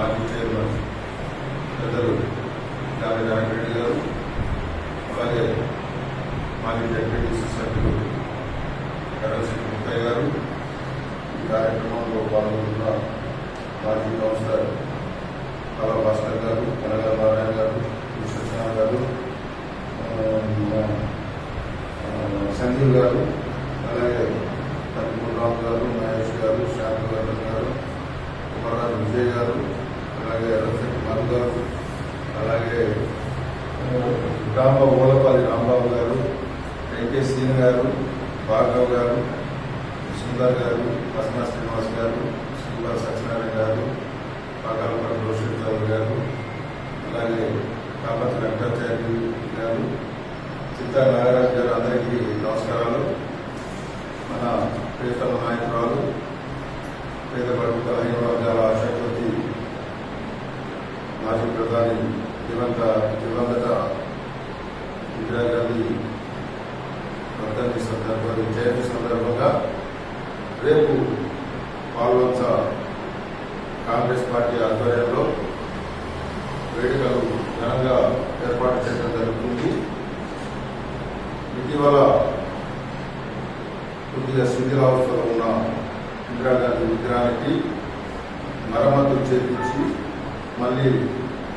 మాజీ చైర్మన్ పెద్దలు దాని రెడ్డి గారు అలాగే మాజీ డెప్యూటీ సభ్యులు కరణ్ ముత్తయ్య గారు ఈ కార్యక్రమంలో పాల్గొన్న మాజీ కౌన్సిలర్ కళా భాస్కర్ గారు కనగా నారాయణ గారు కృష్ణ గారు సంజీవ్ గారు అలాగే రామ్ గారు మహేష్ గారు శాంతవర్ధన్ గారు కుమారాజు విజయ్ గారు అలాగే రఫీక్ మధు గారు అలాగే ఆ, రాంబాబు ఓలపాలి రాంబాబు గారు వెంకటే సీన్ గారు భార్గవ్ గారు సుందర్ గారు పద్మా శ్రీనివాస్ గారు శ్రీనివాస్ సత్యనారాయణ గారు పాకాలపల్లి రోషన్ రావు గారు అలాగే కాపతి వెంకటాచార్య గారు చిత్తా నాగరాజు గారు అందరికీ నమస్కారాలు. మన ప్రియతమ నాయకురాలు పేద ప్రభుత్వ బలహీన వర్గాల ఆశాజ్యోతి మాజీ ప్రధాని దివంగత దివంగత ఇందిరాగాంధీ వర్ధంతి సందర్భంగా జయంతి సందర్భంగా రేపు పాల్వంచ కాంగ్రెస్ పార్టీ ఆధ్వర్యంలో వేడుకలు ఘనంగా ఏర్పాటు చేయడం జరుగుతుంది. ఇటీవల కొద్దిగా శిథిలావస్థలో ఉన్న ఇందిరాగాంధీ విగ్రహానికి మరమ్మతులు చేపించి మళ్ళీ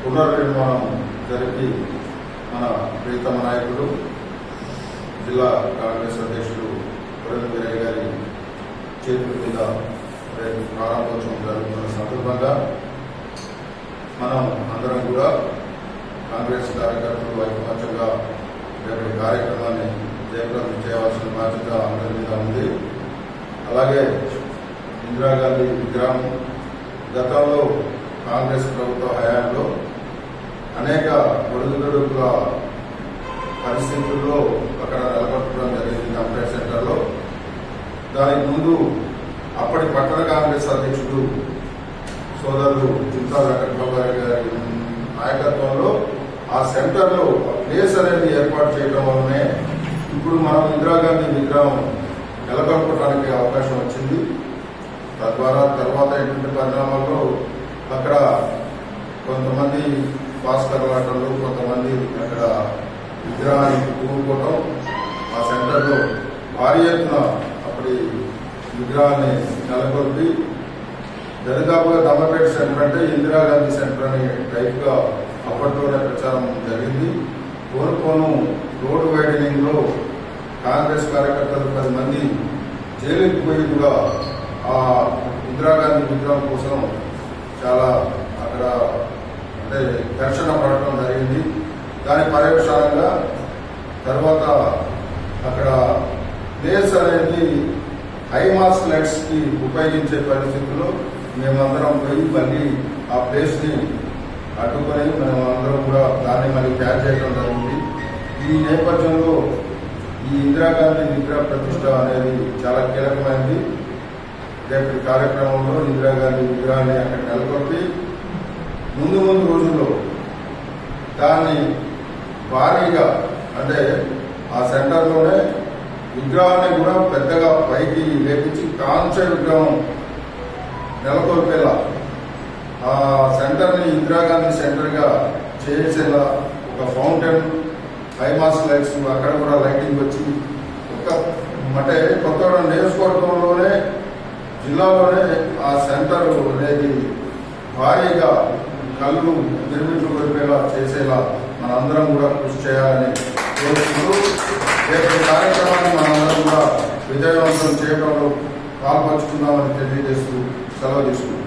పునర్నిర్మాణం జరిపి మన ప్రీతమ నాయకుడు జిల్లా కాంగ్రెస్ అధ్యక్షుడు చేతుల మీద రేపు ప్రారంభోత్సవం జరుగుతున్న సందర్భంగా మనం అందరం కూడా కాంగ్రెస్ కార్యకర్తలు ఐకమత్యంగా రేపటి కార్యక్రమాన్ని జయప్రదం చేయవలసిన బాధ్యత అందరి మీద ఉంది. అలాగే ఇందిరాగాంధీ విగ్రహం గతంలో కాంగ్రెస్ ప్రభుత్వ హయాంలో అనేక ఒడుగుదొడుకుల పరిస్థితుల్లో అక్కడ నిలబెట్టడం జరిగింది కంప్లైంట్ సెంటర్లో దానికి ముందు అప్పటి పట్టణ కాంగ్రెస్ అధ్యక్షుడు సోదరుడు చింతా వెంకటబాబు గారి గారి నాయకత్వంలో ఆ సెంటర్లో ప్లేస్ అనేది ఏర్పాటు చేయడం వల్లనే ఇప్పుడు మనం ఇందిరాగాంధీ విగ్రహం నెలకొల్పడానికి అవకాశం వచ్చింది. తద్వారా తర్వాత ఎటువంటి పరిణామాల్లో అక్కడ కొంతమంది భాస్కర్లాటలు కొంతమంది అక్కడ విగ్రహానికి కూరుకోవడం ఆ సెంటర్లో భారీ ఎత్తున విగ్రహాన్ని నెలకొల్పి దరిదాపుగా దమ్మపేట సెంటర్ అంటే ఇందిరాగాంధీ సెంటర్ అనే టైప్గా అప్పట్లోనే ప్రచారం జరిగింది. కోరుకోను రోడ్డు వైడనింగ్లో కాంగ్రెస్ కార్యకర్తలు పది మంది జైలుకి పోయి కూడా ఆ ఇందిరాగాంధీ విగ్రహం కోసం చాలా అక్కడ అంటే ఘర్షణ పడటం జరిగింది. దాని పర్యవసానంగా తర్వాత అక్కడ ప్లేస్ అనేది హైమాస్ లైట్స్కి ఉపయోగించే పరిస్థితుల్లో మేమందరం పోయి మళ్ళీ ఆ ప్లేస్ని అడ్డుకొని మనం అందరం కూడా దాన్ని మళ్ళీ క్యాచ్ చేయడం జరిగింది. ఈ నేపథ్యంలో ఈ ఇందిరాగాంధీ విగ్రహ ప్రతిష్ట అనేది చాలా కీలకమైనది రేపటి కార్యక్రమంలో ఇందిరాగాంధీ విగ్రహాన్ని అక్కడ నెలకొల్పి ముందు ముందు రోజుల్లో దాన్ని భారీగా అంటే ఆ సెంటర్లోనే విగ్రహాన్ని కూడా పెద్దగా పైకి లేపించి కాంచ విగ్రహం నెలకొల్పేలా ఆ సెంటర్ని ఇందిరాగాంధీ సెంటర్గా చేసేలా ఒక ఫౌంటైన్ హైమాస్ లైట్స్ అక్కడ కూడా లైటింగ్ వచ్చి ఒక అంటే కొత్తగా నియోజకవర్గంలోనే జిల్లాలోనే ఆ సెంటర్ అనేది భారీగా కళ్ళు నిర్మించుకొల్పేలా కొలిపేలా చేసేలా మనందరం కూడా కృషి చేయాలని కోరుకుంటూ రేపు కార్యక్రమాన్ని మనందరం కూడా విజయవంతం చేయడంలో పాల్పంచుకున్నామని తెలియజేస్తూ సెలవు తీసుకుంటాం